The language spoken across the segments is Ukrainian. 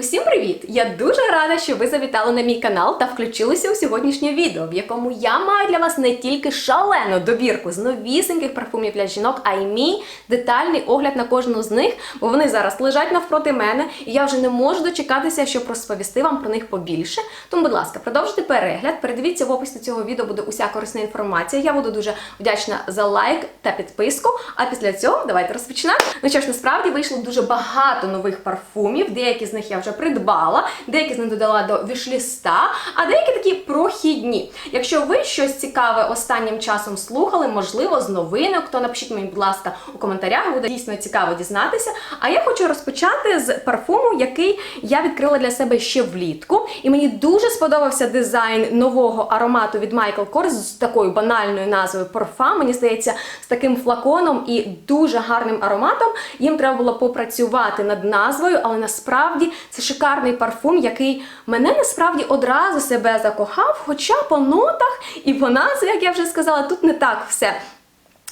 Усім привіт! Я дуже рада, що ви завітали на мій канал та включилися у сьогоднішнє відео, в якому я маю для вас не тільки шалену добірку з новісеньких парфумів для жінок, а й мій детальний огляд на кожну з них, бо вони зараз лежать навпроти мене, і я вже не можу дочекатися, щоб розповісти вам про них побільше. Тому, будь ласка, продовжуйте перегляд. Передивіться в описі цього відео буде уся корисна інформація. Я буду дуже вдячна за лайк та підписку. А після цього давайте розпочинати. Ну що ж, насправді вийшло дуже багато нових парфумів. Деякі з них я вже придбала, деякі з них додала до вішліста, а деякі такі прохідні. Якщо ви щось цікаве останнім часом слухали, можливо, з новинок, то напишіть мені, будь ласка, у коментарях. Буде дійсно цікаво дізнатися. А я хочу розпочати з парфуму, який я відкрила для себе ще влітку. І мені дуже сподобався дизайн нового аромату від Michael Kors з такою банальною назвою Parfum. Мені здається, з таким флаконом і дуже гарним ароматом. Їм треба було попрацювати над назвою, але насправді це шикарний парфум, який мене насправді одразу себе закохав. Хоча по нотах і по назві, як я вже сказала, тут не так все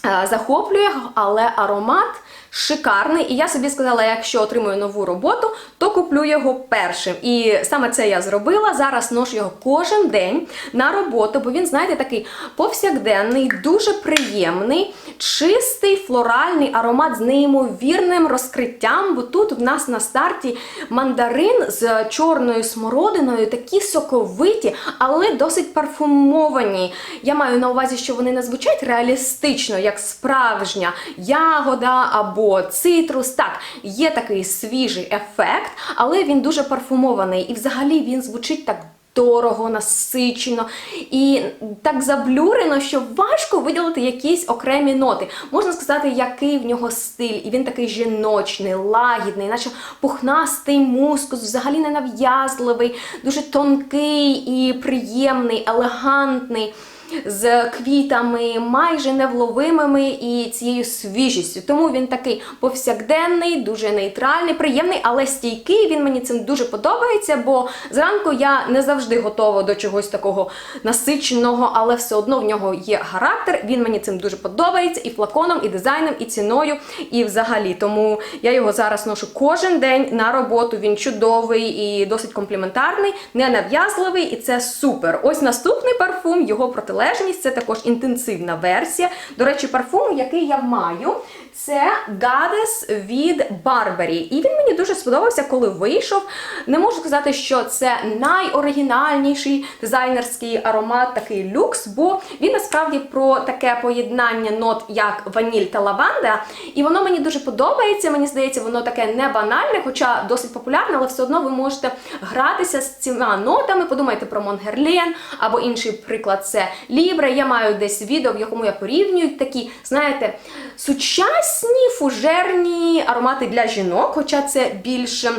е, захоплює, але аромат. Шикарний, і я собі сказала, якщо отримую нову роботу, то куплю його першим. І саме це я зробила. Зараз ношу його кожен день на роботу, бо він, знаєте, такий повсякденний, дуже приємний, чистий флоральний аромат з неймовірним розкриттям. Бо тут в нас на старті мандарин з чорною смородиною, такі соковиті, але досить парфумовані. Я маю на увазі, що вони не звучать реалістично, як справжня ягода або цитрус. Так, є такий свіжий ефект, але він дуже парфумований. І взагалі він звучить так. Дорого, насичено і так заблюрено, що важко виділити якісь окремі ноти. Можна сказати, який в нього стиль, і він такий жіночний, лагідний, наче пухнастий мускус, взагалі ненав'язливий, дуже тонкий і приємний, елегантний. З квітами, майже невловимими і цією свіжістю. Тому він такий повсякденний, дуже нейтральний, приємний, але стійкий. Він мені цим дуже подобається, бо зранку я не завжди готова до чогось такого насиченого, але все одно в нього є характер. Він мені цим дуже подобається і флаконом, і дизайном, і ціною, і взагалі. Тому я його зараз ношу кожен день на роботу. Він чудовий і досить компліментарний, ненав'язливий, і це супер. Ось наступний парфум, його протилежність протилежність, це також інтенсивна версія. До речі, парфум, який я маю, це Goddess від Барбарі. І він мені дуже сподобався, коли вийшов. Не можу сказати, що це найоригінальніший дизайнерський аромат, такий люкс, бо він насправді про таке поєднання нот, як ваніль та лаванда. І воно мені дуже подобається. Мені здається, воно таке не банальне, хоча досить популярне, але все одно ви можете гратися з цими нотами. Подумайте про Монгерлен або інший приклад це Лібра. Я маю десь відео, в якому я порівнюю такі, знаєте, сучасні фужерні аромати для жінок, хоча це більше.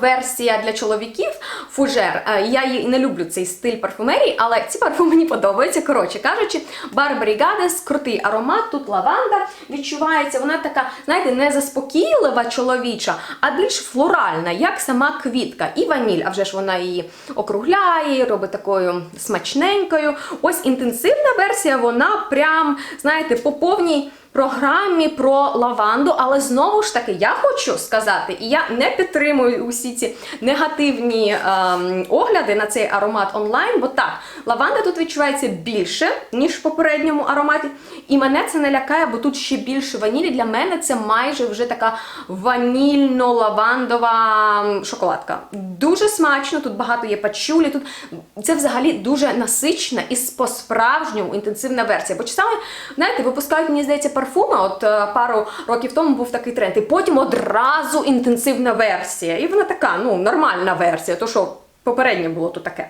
Версія для чоловіків фужер. Я її не люблю цей стиль парфумерії, але ці парфуми мені подобаються. Коротше кажучи, Барбарі Гадес, крутий аромат, тут лаванда відчувається. Вона така, знаєте, не заспокійлива чоловіча, а більш флоральна, як сама квітка. І ваніль, а вже ж вона її округляє, робить такою смачненькою. Ось інтенсивна версія, вона прям, знаєте, по повній програмі про лаванду, але знову ж таки я хочу сказати, і я не підтримую усі ці негативні ем, огляди на цей аромат онлайн, бо так, лаванда тут відчувається більше, ніж в попередньому ароматі. І мене це не лякає, бо тут ще більше ванілі. Для мене це майже вже така ванільно-лавандова шоколадка. Дуже смачно, тут багато є пачулі, тут це взагалі дуже насична і по-справжньому інтенсивна версія. Бо часами, знаєте, випускають, мені здається, парфуми. От е, пару років тому був такий тренд, і потім одразу інтенсивна версія. І вона така, ну, нормальна версія, то що попереднє було то таке.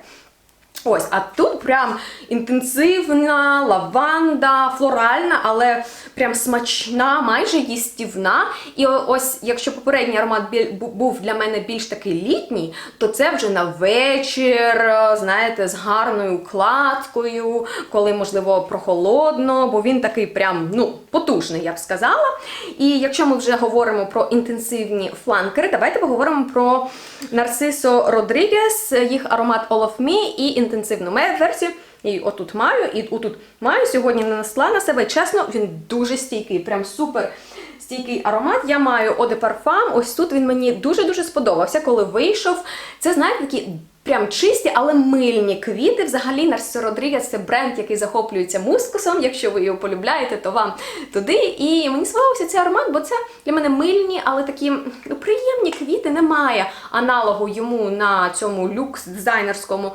Ось, а тут прям інтенсивна, лаванда, флоральна, але прям смачна, майже їстівна. І ось, якщо попередній аромат був для мене більш такий літній, то це вже на вечір, знаєте, з гарною кладкою, коли, можливо, прохолодно, бо він такий прям, ну, потужний, я б сказала. І якщо ми вже говоримо про інтенсивні фланкери, давайте поговоримо про Нарцисо Родрігес, їх аромат Me і інтенсивну версію. І отут маю, і отут маю. Сьогодні нанесла на себе. Чесно, він дуже стійкий, прям супер стійкий аромат. Я маю Eau de. Ось тут він мені дуже-дуже сподобався, коли вийшов. Це, знаєте, такі прям чисті, але мильні квіти. Взагалі, Нарсо Родрігес це бренд, який захоплюється мускусом. Якщо ви його полюбляєте, то вам туди. І мені сподобався цей аромат, бо це для мене мильні, але такі ну, приємні квіти. Немає аналогу йому на цьому люкс дизайнерському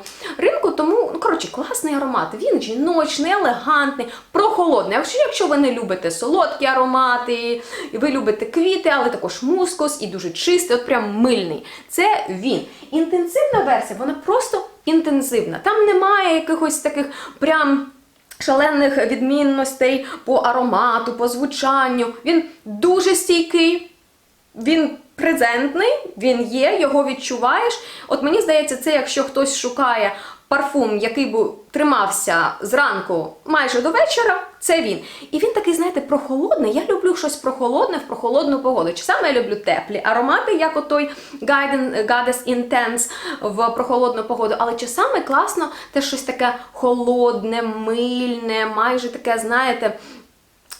ринку. Тому, ну коротше, класний аромат. Він жіночний, елегантний, прохолодний. Якщо, якщо ви не любите солодкі аромати, і ви любите квіти, але також мускус і дуже чистий, от прям мильний. Це він. Інтенсивна версія, вона просто інтенсивна. Там немає якихось таких прям. Шалених відмінностей по аромату, по звучанню. Він дуже стійкий, він презентний, він є, його відчуваєш. От мені здається, це якщо хтось шукає парфум, який би тримався зранку майже до вечора, це він. І він такий, знаєте, прохолодний. Я люблю щось прохолодне в прохолодну погоду. Чи саме я люблю теплі аромати, як отой Goddess Intense в прохолодну погоду. Але чи саме класно те щось таке холодне, мильне, майже таке, знаєте.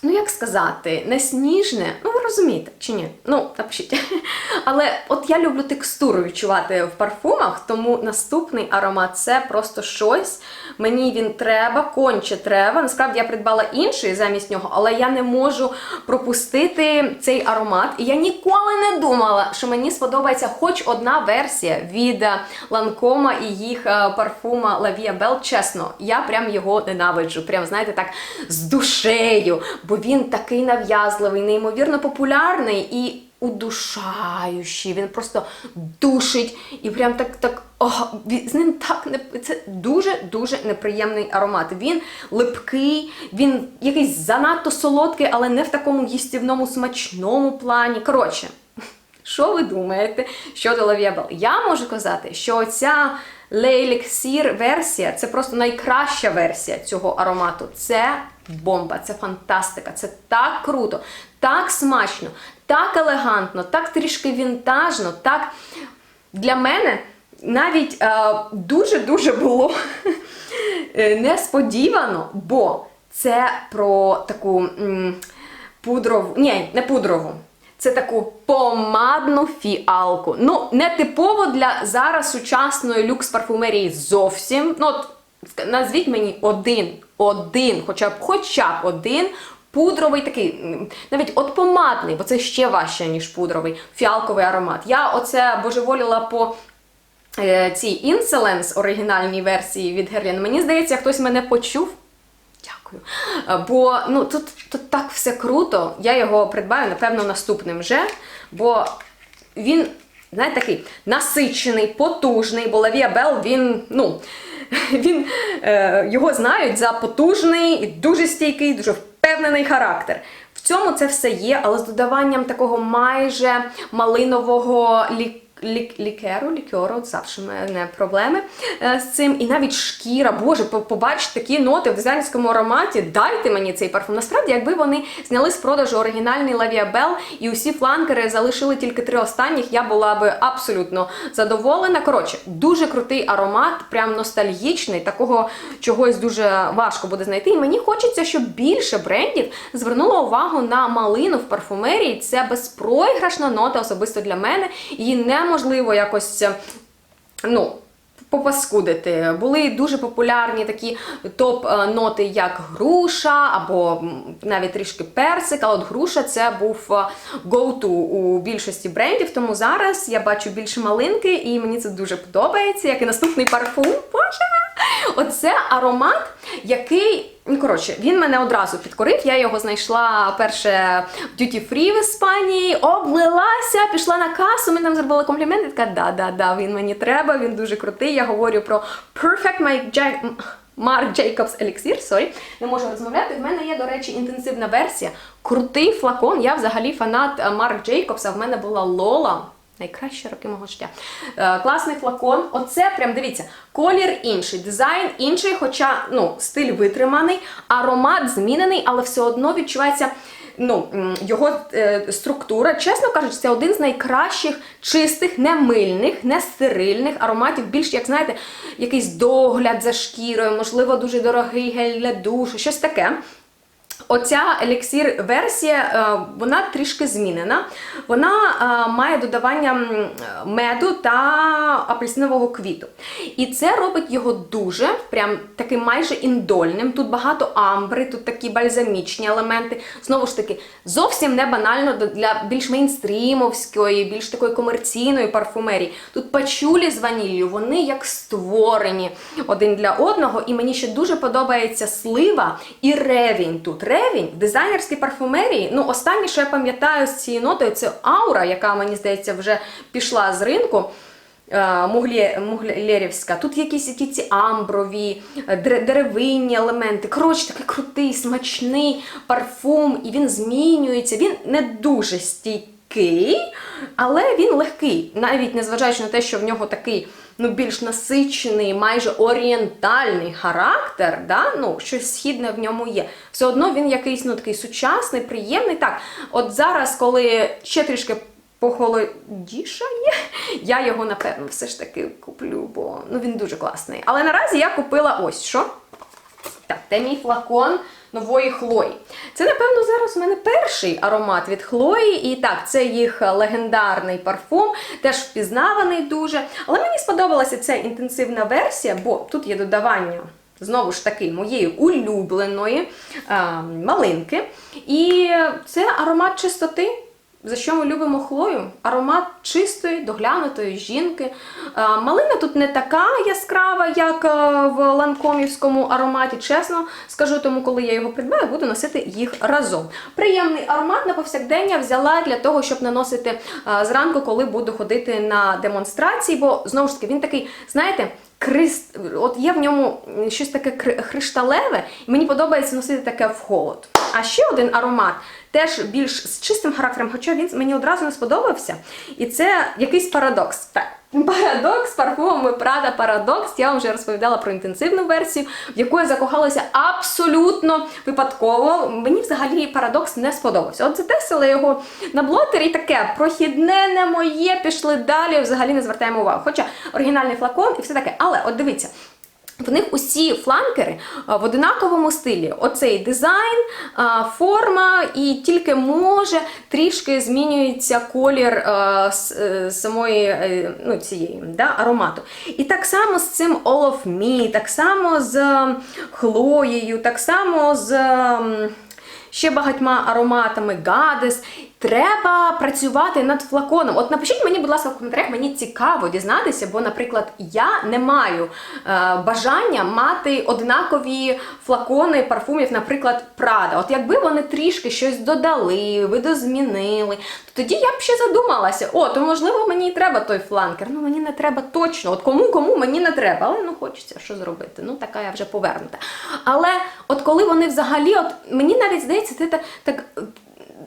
Ну, як сказати, не сніжне, ну ви розумієте, чи ні? Ну, напишіть. Але от я люблю текстуру відчувати в парфумах, тому наступний аромат це просто щось. Мені він треба, конче треба. Насправді я придбала інший замість нього, але я не можу пропустити цей аромат. І я ніколи не думала, що мені сподобається хоч одна версія від Ланкома і їх е, парфума La Vie Belle. Чесно, я прям його ненавиджу. Прям, знаєте, так з душею, бо він такий нав'язливий, неймовірно популярний і удушаючий. Він просто душить і прям так так. О, з ним так не це дуже дуже неприємний аромат. Він липкий, він якийсь занадто солодкий, але не в такому їстівному смачному плані. Коротше, що ви думаєте щодо Лавіабел? Я можу казати, що ця Лейліксір версія це просто найкраща версія цього аромату. Це бомба, це фантастика, це так круто, так смачно, так елегантно, так трішки вінтажно, так для мене навіть е, дуже-дуже було е, несподівано, бо це про таку м, пудрову, ні, не пудрову. Це таку помадну фіалку. Ну, не типово для зараз сучасної люкс парфумерії зовсім. Ну, от, назвіть мені один, один, хоча б хоча б один пудровий такий, навіть от помадний, бо це ще важче, ніж пудровий, фіалковий аромат. Я оце божеволіла по е, цій Insolence оригінальній версії від Герлін. Мені здається, хтось мене почув. Дякую. Е, Бо ну тут, тут так все круто. Я його придбаю, напевно, наступним вже. Бо він, знаєте, такий насичений, потужний, бо Лавія Бел, він, ну, він, е, його знають за потужний, і дуже стійкий, дуже впевнений характер. В цьому це все є, але з додаванням такого майже малинового лі... Лік, лікеру, лікеру, завжди в мене проблеми е, з цим. І навіть шкіра, боже, по- побачити такі ноти в дизайнерському ароматі, дайте мені цей парфум. Насправді, якби вони зняли з продажу оригінальний Bell і усі фланкери залишили тільки три останніх, я була би абсолютно задоволена. Коротше, дуже крутий аромат, прям ностальгічний, такого чогось дуже важко буде знайти. І мені хочеться, щоб більше брендів звернуло увагу на малину в парфумерії. Це безпроіграшна нота особисто для мене. Її неможливо якось. е, Ну, попаскудити. Були дуже популярні такі топ-ноти, як груша, або навіть трішки персик, а от груша це був е, go-to у більшості брендів. Тому зараз я бачу більше малинки, і мені це дуже подобається, як і наступний парфум. Боже! Оце аромат, який. Ну, коротше, він мене одразу підкорив. Я його знайшла перше в Duty Free в Іспанії, облилася, пішла на касу, мені там комплімент, і така, да, да, да, він мені треба, він дуже крутий. Я говорю про Perfect. Marc Jacobs Elixir, сорі, не можу розмовляти. В мене є, до речі, інтенсивна версія. Крутий флакон. Я взагалі фанат е, Марк Джейкобса. В мене була Лола. Найкращі роки мого життя. Е, класний флакон. Оце прям дивіться, колір інший, дизайн інший, хоча ну, стиль витриманий, аромат змінений, але все одно відчувається. Ну, його е, структура, чесно кажучи, це один з найкращих чистих, не мильних, не стерильних ароматів. Більш, як знаєте, якийсь догляд за шкірою, можливо, дуже дорогий гель для душу, щось таке. Оця еліксір версія, е, вона трішки змінена. Вона е, має додавання меду та апельсинового квіту. І це робить його дуже, прям таким майже індольним. Тут багато амбри, тут такі бальзамічні елементи. Знову ж таки, зовсім не банально для більш мейнстрімовської, більш такої комерційної парфумерії. Тут пачулі з ваніллю, вони як створені один для одного. І мені ще дуже подобається слива і ревінь тут. Ревінь в дизайнерській парфумерії. Ну, останнє, що я пам'ятаю з цією нотою, це аура, яка мені здається вже пішла з ринку. е, Муглє- Муглєрівська. Тут якісь які ці амброві, е, деревинні елементи. Коротше, такий крутий, смачний парфум, і він змінюється. Він не дуже стійкий, але він легкий. Навіть незважаючи на те, що в нього такий ну, більш насичений, майже орієнтальний характер, да? ну, щось східне в ньому є. Все одно він якийсь ну, такий сучасний, приємний. Так, от зараз, коли ще трішки похолодішає, я його, напевно, все ж таки куплю, бо ну, він дуже класний. Але наразі я купила ось що. Так, це мій флакон нової Хлої. Це, напевно, зараз у мене перший аромат від Хлої. І так, це їх легендарний парфум, теж впізнаваний дуже. Але мені сподобалася ця інтенсивна версія, бо тут є додавання. Знову ж таки, моєї улюбленої а, малинки. І це аромат чистоти. За що ми любимо хлою? Аромат чистої, доглянутої жінки. Е, Малина тут не така яскрава, як е, в ланкомівському ароматі. Чесно скажу, тому коли я його придбаю, буду носити їх разом. Приємний аромат на повсякдення взяла для того, щоб наносити е, зранку, коли буду ходити на демонстрації, бо знову ж таки він такий, знаєте. Крист, от є в ньому щось таке кри- хришталеве, і мені подобається носити таке в холод. А ще один аромат, теж більш з чистим характером, хоча він мені одразу не сподобався. І це якийсь парадокс. Так, парадокс парфумами Prada Парадокс. Я вже розповідала про інтенсивну версію, в яку я закохалася абсолютно випадково. Мені взагалі парадокс не сподобався. От затестила його на блотері і таке прохідне, не моє, пішли далі, взагалі не звертаємо увагу. Хоча оригінальний флакон і все таке. Але от дивіться. В них усі фланкери в одинаковому стилі. Оцей дизайн, форма, і тільки може трішки змінюється колір е, самої е, ну, цієї да, аромату. І так само з цим All of Me, так само з Хлоєю, так само з. ще багатьма ароматами, гадес. Треба працювати над флаконом. От напишіть мені, будь ласка, в коментарях, мені цікаво дізнатися, бо, наприклад, я не маю е, бажання мати однакові флакони парфумів, наприклад, Prada. От якби вони трішки щось додали, видозмінили, то тоді я б ще задумалася: о, то можливо мені і треба той фланкер. Ну мені не треба точно. От кому кому мені не треба, але ну хочеться що зробити. Ну така я вже повернута. Але от коли вони взагалі, от мені навіть здається, ти так.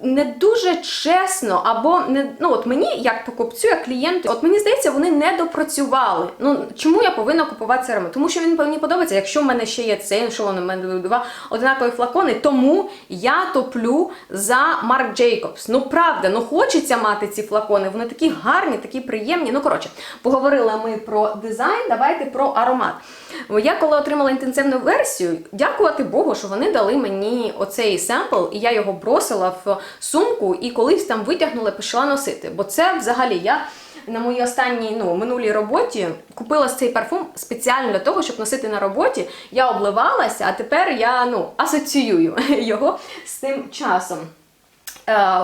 Не дуже чесно, або не ну от мені, як покупцю, як клієнту, от мені здається, вони не допрацювали. Ну чому я повинна купувати цей? Тому що він мені подобається. Якщо в мене ще є цей, що вони в мене два однакові флакони, тому я топлю за Марк Джейкобс. Ну правда, ну хочеться мати ці флакони. Вони такі гарні, такі приємні. Ну коротше, поговорили ми про дизайн. Давайте про аромат. Я коли отримала інтенсивну версію, дякувати Богу, що вони дали мені оцей семпл, і я його бросила в сумку і колись там витягнула і почала носити. Бо це взагалі я. На моїй останній ну, минулій роботі купила цей парфум спеціально для того, щоб носити на роботі. Я обливалася, а тепер я ну, асоціюю його з тим часом. Е,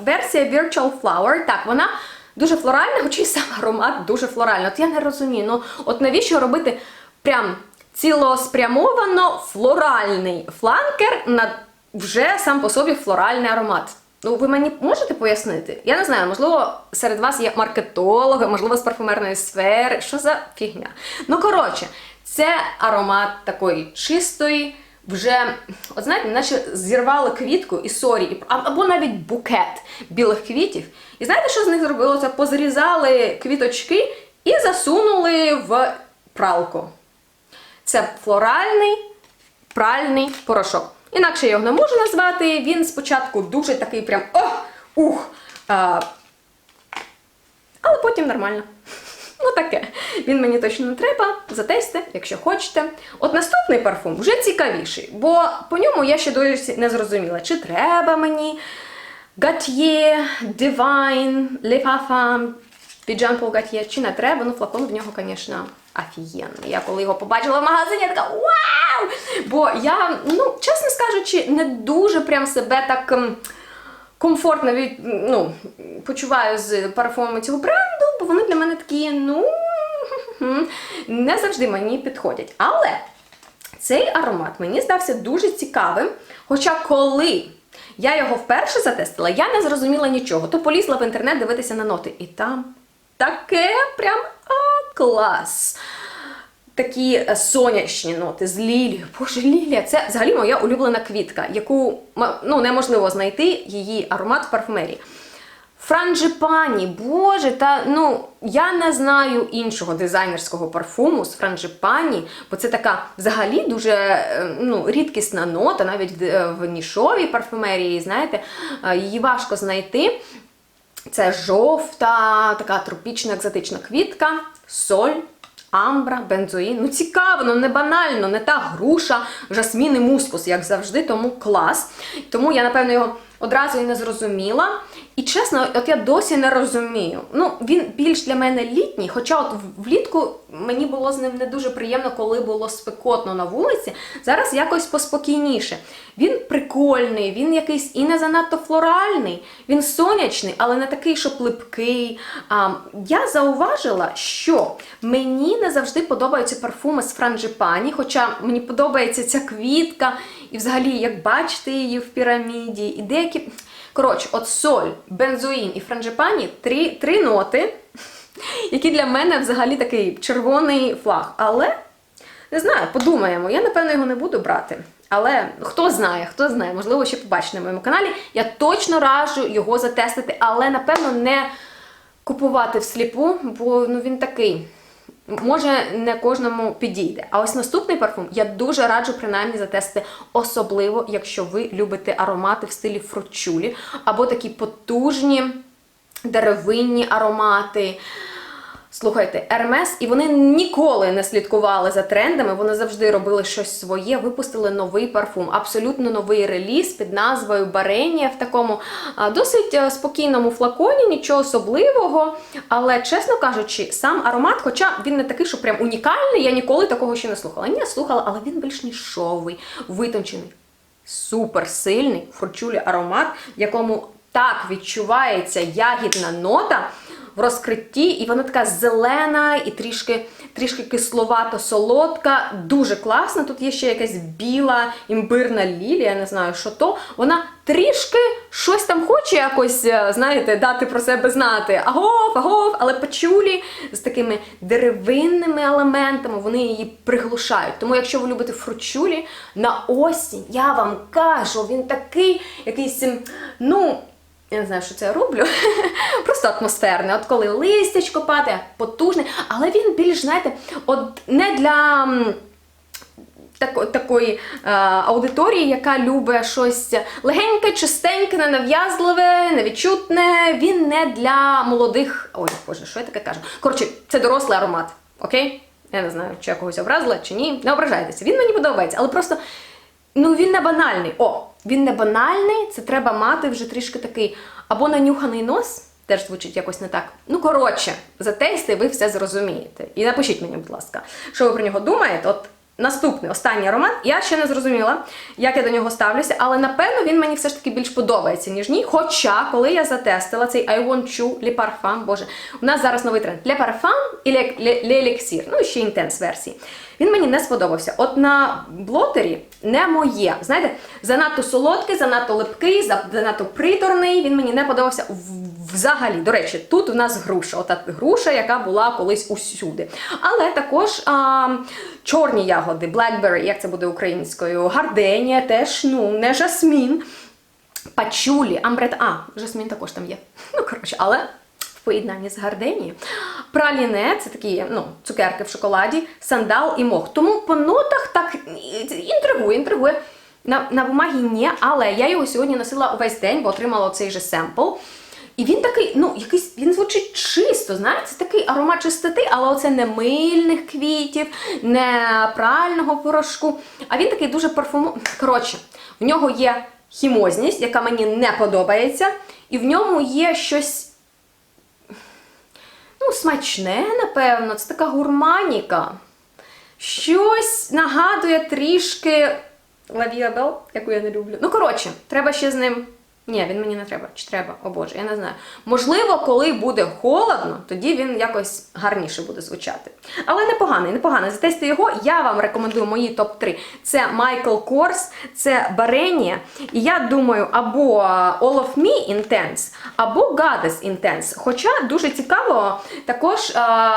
версія Virtual Flower, так, вона дуже флоральна, хоча й сам аромат дуже флоральний. От я не розумію, ну от навіщо робити прям цілоспрямовано флоральний фланкер на вже сам по собі флоральний аромат. Ну, ви мені можете пояснити? Я не знаю, можливо, серед вас є маркетологи, можливо, з парфумерної сфери. Що за фігня? Ну, коротше, це аромат такої чистої, вже, от знаєте, наче зірвали квітку і сорі, або навіть букет білих квітів. І знаєте, що з них зробило? Це позрізали квіточки і засунули в пралку. Це флоральний пральний порошок. Інакше я його не можу назвати. Він спочатку дуже такий прям ох, ух. А, але потім нормально. Ну таке. Він мені точно не треба. Затесте, якщо хочете. От наступний парфум вже цікавіший, бо по ньому я ще досі не зрозуміла, чи треба мені Gautier, Divine, Le Parfum, Paul Gaultier, чи не треба. Ну, флакон в нього, звісно, офігенний. Я коли його побачила в магазині, я така вау! Бо я, ну, чесно скажучи, не дуже прям себе так. ем, комфортно від, ну, почуваю з парфумами цього бренду, бо вони для мене такі, ну, не завжди мені підходять. Але цей аромат мені здався дуже цікавим. Хоча коли я його вперше затестила, я не зрозуміла нічого. То полізла в інтернет дивитися на ноти. І там таке прям клас. Такі е, сонячні ноти з лілією. Боже, лілія, це взагалі моя улюблена квітка, яку ну, неможливо знайти її аромат в парфумерії. Франджипані, боже, та ну я не знаю іншого дизайнерського парфуму з франджипані, бо це така взагалі дуже е, ну, рідкісна нота, навіть в, е, нішовій парфумерії, знаєте, її важко знайти. Це жовта, така тропічна екзотична квітка, соль, амбра, бензоїн. Ну цікаво, ну не банально, не та груша, жасмін і мускус, як завжди, тому клас. Тому я, напевно, його одразу і не зрозуміла. І чесно, от я досі не розумію. Ну, він більш для мене літній, хоча от влітку мені було з ним не дуже приємно, коли було спекотно на вулиці. Зараз якось поспокійніше. Він прикольний, він якийсь і не занадто флоральний, він сонячний, але не такий, що липкий. А, я зауважила, що мені не завжди подобаються парфуми з франджипані, хоча мені подобається ця квітка, і взагалі, як бачите її в піраміді, і деякі. Коротше, от соль, бензоїн і франджипані три, три ноти, які для мене взагалі такий червоний флаг. Але не знаю, подумаємо. Я напевно його не буду брати. Але хто знає, хто знає, можливо, ще побачите на моєму каналі. Я точно раджу його затестити, але напевно не купувати всліпу, бо ну він такий. Може, не кожному підійде. А ось наступний парфум я дуже раджу принаймні затестити, особливо, якщо ви любите аромати в стилі фручулі, або такі потужні деревинні аромати. Слухайте, Hermes, і вони ніколи не слідкували за трендами, вони завжди робили щось своє, випустили новий парфум, абсолютно новий реліз під назвою Баренія в такому досить спокійному флаконі, нічого особливого. Але, чесно кажучи, сам аромат, хоча він не такий, що прям унікальний, я ніколи такого ще не слухала. Ні, слухала, але він більш нішовий, витончений, супер сильний фурчулі аромат, в якому так відчувається ягідна нота в розкритті, і вона така зелена і трішки, трішки кисловато солодка. Дуже класна. Тут є ще якась біла імбирна лілія, не знаю, що то. Вона трішки щось там хоче якось, е, знаєте, дати про себе знати. Агов, агов, але пачулі з такими деревинними елементами, вони її приглушають. Тому, якщо ви любите фручулі, на осінь, я вам кажу, він такий якийсь, ну. Я не знаю, що це я роблю. Просто атмосферне. От коли листячко падає, потужний, але він більш, знаєте, от не для. м, тако- такої е, аудиторії, яка любить щось легеньке, чистеньке, ненав'язливе, невідчутне. Він не для молодих. Ой, боже, що я таке кажу? Коротше, це дорослий аромат. Окей? Я не знаю, чи я когось образила, чи ні. Не ображайтеся. Він мені подобається, але просто ну він не банальний. О, він не банальний, це треба мати вже трішки такий або нанюханий нос. Теж звучить якось не так. Ну, коротше, затести, ви все зрозумієте. І напишіть мені, будь ласка, що ви про нього думаєте. От наступний, останній аромат. Я ще не зрозуміла, як я до нього ставлюся, але напевно він мені все ж таки більш подобається, ніж ні. Хоча, коли я затестила цей I Want You Le Parfum, боже, у нас зараз новий тренд Le Parfum і Le, Le, Le Elixir, ну і ще інтенс версії. Він мені не сподобався. От на блотері не моє. Знаєте, занадто солодкий, занадто липкий, за- занадто приторний. Він мені не подобався в- взагалі. До речі, тут у нас груша. Ота груша, яка була колись усюди. Але також а, чорні ягоди, blackberry, як це буде українською, гарденія, теж ну, не жасмін. Пачулі, амбрет, а, жасмін також там є. Ну, коротше, але в поєднанні з гарденією. Праліне це такі ну, цукерки в шоколаді, сандал і мох. Тому по нотах так інтригує, інтригує. На, на бумагі ні, але я його сьогодні носила увесь день, бо отримала цей же семпл. І він такий, ну, якийсь, він звучить чисто, знаєте, такий аромат чистоти, але оце не мильних квітів, не прального порошку. А він такий дуже парфумований. Коротше, в нього є хімозність, яка мені не подобається, і в ньому є щось. Ну, смачне, напевно, це така гурманіка. Щось нагадує трішки лавіабел, яку я не люблю. Ну, коротше, треба ще з ним. Ні, він мені не треба. Чи треба? О Боже, я не знаю. Можливо, коли буде холодно, тоді він якось гарніше буде звучати. Але непоганий, непоганий. Затестуйте його. Я вам рекомендую мої топ-3. Це Майкл Корс, це Баренія. І я думаю, або All of Me Intense, або Goddess Intense. Хоча дуже цікаво також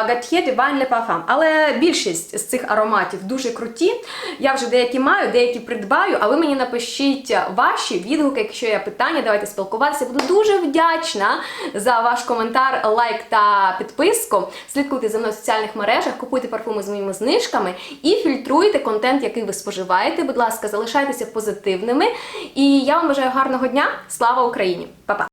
Gautier Divine Le Parfum. Але більшість з цих ароматів дуже круті. Я вже деякі маю, деякі придбаю, а ви мені напишіть ваші відгуки, якщо є питання, давайте спілкуватися. Буду дуже вдячна за ваш коментар, лайк та підписку. Слідкуйте за мною в соціальних мережах, купуйте парфуми з моїми знижками і фільтруйте контент, який ви споживаєте. Будь ласка, залишайтеся позитивними. І я вам бажаю гарного дня. Слава Україні! Па-па!